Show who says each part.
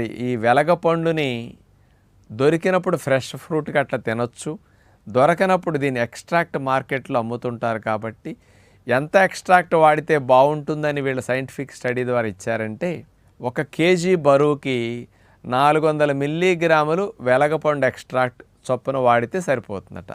Speaker 1: ఈ వెలగపండుని దొరికినప్పుడు fresh fruit అట్లా తినొచ్చు. దొరకనప్పుడు దీన్ని ఎక్స్ట్రాక్ట్ మార్కెట్లో అమ్ముతుంటారు కాబట్టి ఎంత ఎక్స్ట్రాక్ట్ వాడితే బాగుంటుందని వీళ్ళు సైంటిఫిక్ స్టడీ ద్వారా ఇచ్చారంటే ఒక కేజీ బరువుకి నాలుగు వందల మిల్లీగ్రాములు వెలగపండు ఎక్స్ట్రాక్ట్ చొప్పున వాడితే సరిపోతుందట.